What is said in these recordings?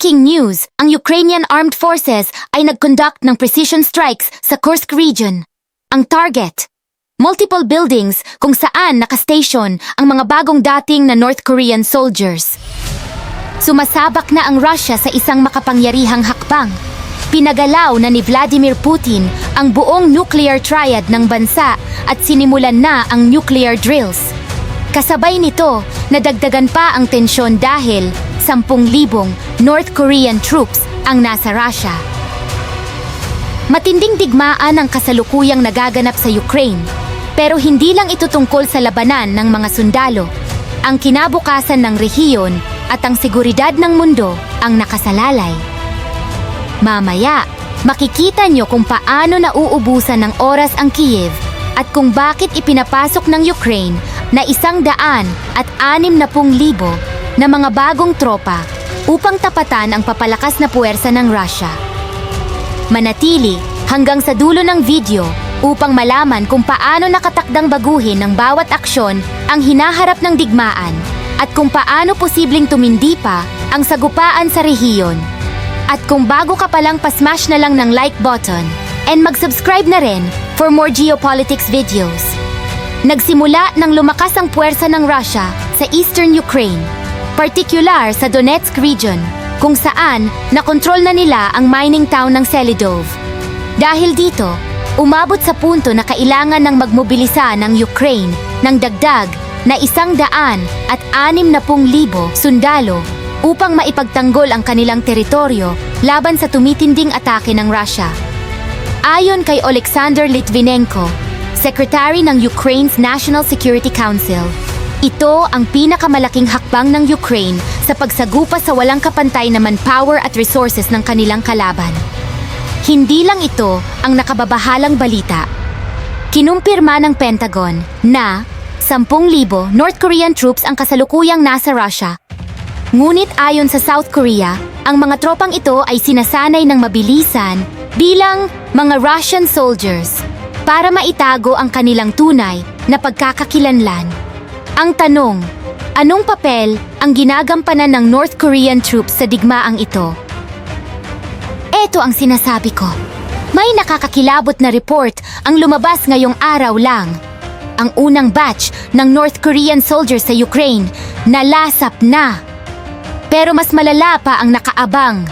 Breaking news! Ang Ukrainian Armed Forces ay nag-conduct ng precision strikes sa Kursk region. Ang target, multiple buildings kung saan nakastation ang mga bagong dating na North Korean soldiers. Sumasabak na ang Russia sa isang makapangyarihang hakbang. Pinagalaw na ni Vladimir Putin ang buong nuclear triad ng bansa at sinimulan na ang nuclear drills. Kasabay nito, nadagdagan pa ang tensyon dahil 10,000 North Korean troops ang nasa Russia. Matinding digmaan ang kasalukuyang nagaganap sa Ukraine, pero hindi lang ito tungkol sa labanan ng mga sundalo. Ang kinabukasan ng rehiyon at ang seguridad ng mundo ang nakasalalay. Mamaya, makikita nyo kung paano nauubusan ng oras ang Kiev at kung bakit ipinapasok ng Ukraine na isang daan at anim na pung libo na mga bagong tropa upang tapatan ang papalakas na puwersa ng Russia. Manatili hanggang sa dulo ng video upang malaman kung paano nakatakdang baguhin ng bawat aksyon ang hinaharap ng digmaan at kung paano posibleng tumindi pa ang sagupaan sa rehiyon. At kung bago ka palang pasmash na lang ng like button and mag-subscribe na rin for more geopolitics videos. Nagsimula nang lumakas ang puwersa ng Russia sa eastern Ukraine, partikular sa Donetsk region, kung saan nakontrol na nila ang mining town ng Selidov. Dahil dito, umabot sa punto na kailangan ng magmobilisa ng Ukraine ng dagdag na isang daan at anim na pung libo sundalo upang maipagtanggol ang kanilang teritoryo laban sa tumitinding atake ng Russia. Ayon kay Alexander Litvinenko, Secretary ng Ukraine's National Security Council, ito ang pinakamalaking hakbang ng Ukraine sa pagsagupa sa walang kapantay na manpower at resources ng kanilang kalaban. Hindi lang ito ang nakababahalang balita. Kinumpirma ng Pentagon na 10,000 North Korean troops ang kasalukuyang nasa Russia. Ngunit ayon sa South Korea, ang mga tropang ito ay sinasanay ng mabilisan bilang mga Russian soldiers para maitago ang kanilang tunay na pagkakakilanlan. Ang tanong, anong papel ang ginagampanan ng North Korean troops sa digmaang ito? Ito ang sinasabi ko. May nakakakilabot na report ang lumabas ngayong araw lang. Ang unang batch ng North Korean soldiers sa Ukraine nalasap na. Pero mas malala pa ang nakaabang.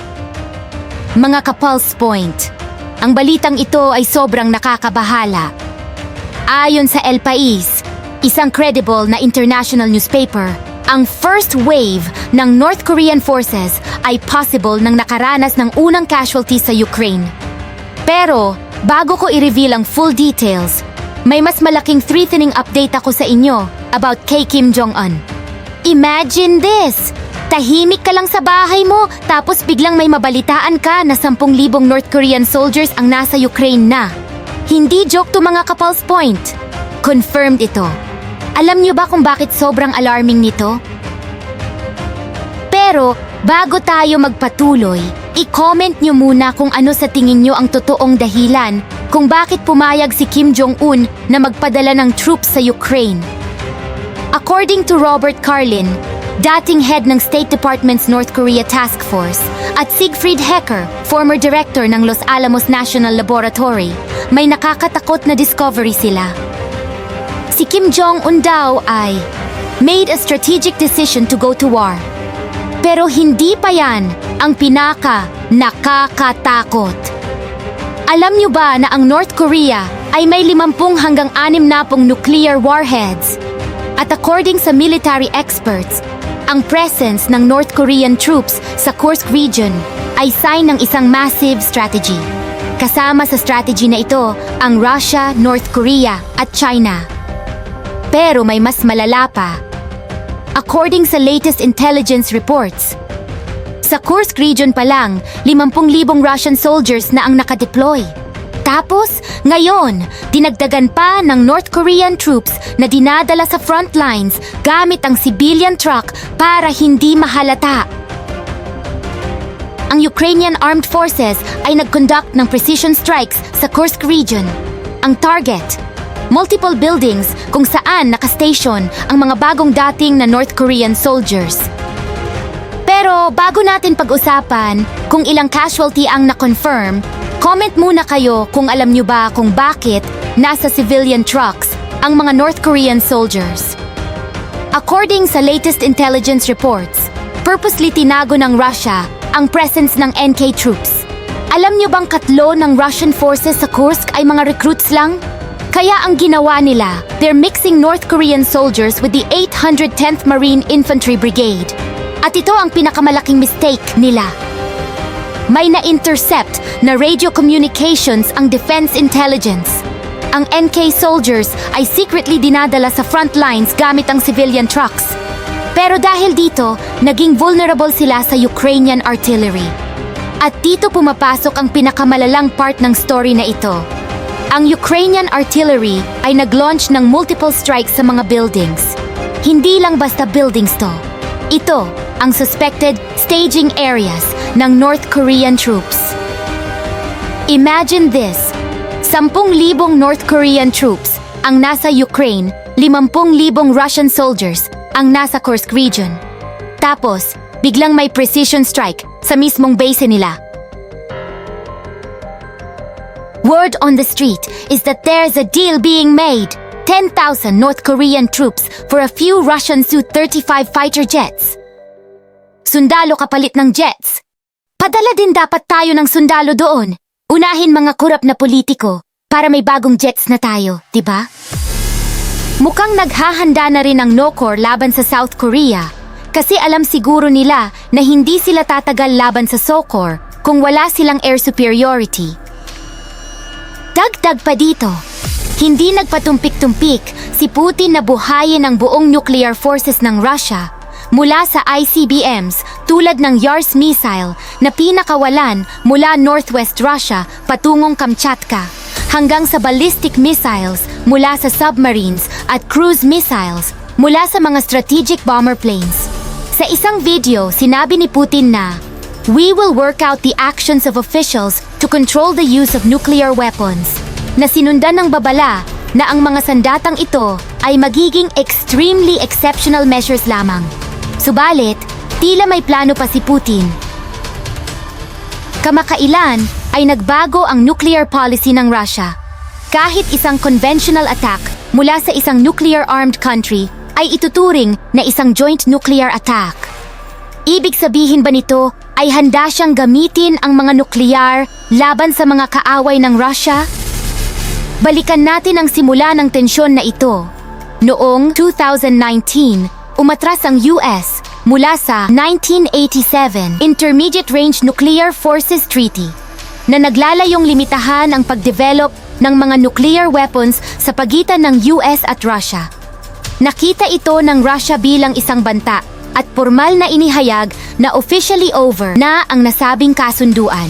Mga kapulse point. Ang balitang ito ay sobrang nakakabahala. Ayon sa El Pais, isang credible na international newspaper, ang first wave ng North Korean forces ay possible nang nakaranas ng unang casualties sa Ukraine. Pero, bago ko i-reveal ang full details, may mas malaking threatening update ako sa inyo about kay Kim Jong-un. Imagine this! Tahimik ka lang sa bahay mo, tapos biglang may mabalitaan ka na 10,000 North Korean soldiers ang nasa Ukraine na. Hindi joke to mga kapulse point. Confirmed ito. Alam niyo ba kung bakit sobrang alarming nito? Pero, bago tayo magpatuloy, i-comment niyo muna kung ano sa tingin niyo ang totoong dahilan kung bakit pumayag si Kim Jong-un na magpadala ng troops sa Ukraine. According to Robert Carlin, dating head ng State Department's North Korea Task Force, at Siegfried Hecker, former director ng Los Alamos National Laboratory, may nakakatakot na discovery sila. Si Kim Jong-un daw ay made a strategic decision to go to war. Pero hindi pa yan ang pinaka nakakatakot. Alam niyo ba na ang North Korea ay may 50 hanggang 60 nuclear warheads? At according sa military experts, ang presence ng North Korean troops sa Kursk region ay sign ng isang massive strategy. Kasama sa strategy na ito ang Russia, North Korea at China. Pero may mas malala pa. According sa latest intelligence reports, sa Kursk region pa lang, 50,000 Russian soldiers na ang nakadeploy. Tapos, ngayon, dinagdagan pa ng North Korean troops na dinadala sa front lines gamit ang civilian truck para hindi mahalata. Ang Ukrainian Armed Forces ay nag-conduct ng precision strikes sa Kursk region. Ang target, multiple buildings kung saan nakastation ang mga bagong dating na North Korean soldiers. Pero bago natin pag-usapan kung ilang casualty ang na-confirm, comment muna kayo kung alam nyo ba kung bakit nasa civilian trucks ang mga North Korean soldiers. According sa latest intelligence reports, purposely tinago ng Russia ang presence ng NK troops. Alam nyo bang katlo ng Russian forces sa Kursk ay mga recruits lang? Kaya ang ginawa nila, they're mixing North Korean soldiers with the 810th Marine Infantry Brigade. At ito ang pinakamalaking mistake nila. May na-intercept na radio communications ang defense intelligence. Ang NK soldiers ay secretly dinadala sa front lines gamit ang civilian trucks. Pero dahil dito, naging vulnerable sila sa Ukrainian artillery. At dito pumapasok ang pinakamalalang part ng story na ito. Ang Ukrainian artillery ay nag-launch ng multiple strikes sa mga buildings. Hindi lang basta buildings to. Ito ang suspected staging areas ng North Korean troops. Imagine this. 10,000 North Korean troops ang nasa Ukraine, 50,000 Russian soldiers ang nasa Kursk region. Tapos, biglang may precision strike sa mismong base nila. Word on the street is that there's a deal being made. 10,000 North Korean troops for a few Russian Su-35 fighter jets. Sundalo kapalit ng jets. Padala din dapat tayo ng sundalo doon. Unahin mga kurap na politiko para may bagong jets na tayo, di ba? Mukhang naghahanda na rin ang NOCOR laban sa South Korea kasi alam siguro nila na hindi sila tatagal laban sa SOCOR kung wala silang air superiority. Dagdag pa dito, hindi nagpatumpik-tumpik si Putin na buhayin ang buong nuclear forces ng Russia mula sa ICBMs tulad ng Yars missile na pinakawalan mula northwest Russia patungong Kamchatka hanggang sa ballistic missiles mula sa submarines at cruise missiles mula sa mga strategic bomber planes. Sa isang video, sinabi ni Putin na, We will work out the actions of officials to control the use of nuclear weapons, na sinundan ng babala na ang mga sandatang ito ay magiging extremely exceptional measures lamang. Subalit, tila may plano pa si Putin. Kamakailan ay nagbago ang nuclear policy ng Russia. Kahit isang conventional attack mula sa isang nuclear-armed country ay ituturing na isang joint nuclear attack. Ibig sabihin ba nito ay handa siyang gamitin ang mga nuklear laban sa mga kaaway ng Russia? Balikan natin ang simula ng tensyon na ito. Noong 2019, umatras ang US mula sa 1987 Intermediate Range Nuclear Forces Treaty na naglalayong limitahan ang pagdevelop ng mga nuclear weapons sa pagitan ng US at Russia. Nakita ito ng Russia bilang isang banta at formal na inihayag na officially over na ang nasabing kasunduan.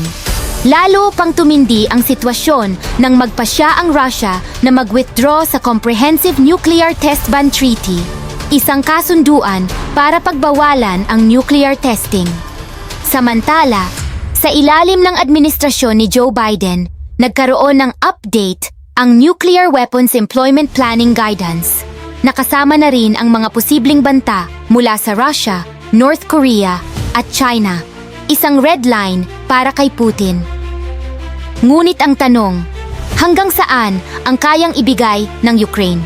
Lalo pang tumindi ang sitwasyon nang magpasya ang Russia na mag-withdraw sa Comprehensive Nuclear Test Ban Treaty, isang kasunduan para pagbawalan ang nuclear testing. Samantala, sa ilalim ng administrasyon ni Joe Biden, nagkaroon ng update ang Nuclear Weapons Employment Planning Guidance. Nakasama na rin ang mga posibleng banta mula sa Russia, North Korea at China. Isang red line para kay Putin. Ngunit ang tanong, hanggang saan ang kayang ibigay ng Ukraine?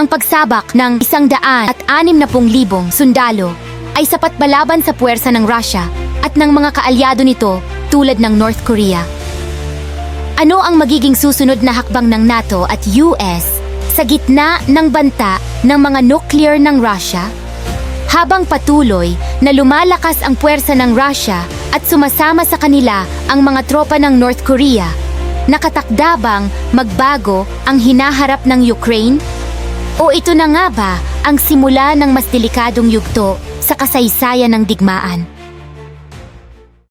Ang pagsabak ng isang daan at anim na pung libong sundalo ay sapat balaban sa puwersa ng Russia at ng mga kaalyado nito tulad ng North Korea. Ano ang magiging susunod na hakbang ng NATO at US sa gitna ng banta ng mga nuclear ng Russia? Habang patuloy na lumalakas ang puwersa ng Russia at sumasama sa kanila ang mga tropa ng North Korea, nakatakda magbago ang hinaharap ng Ukraine? O ito na nga ba ang simula ng mas delikadong yugto sa kasaysayan ng digmaan?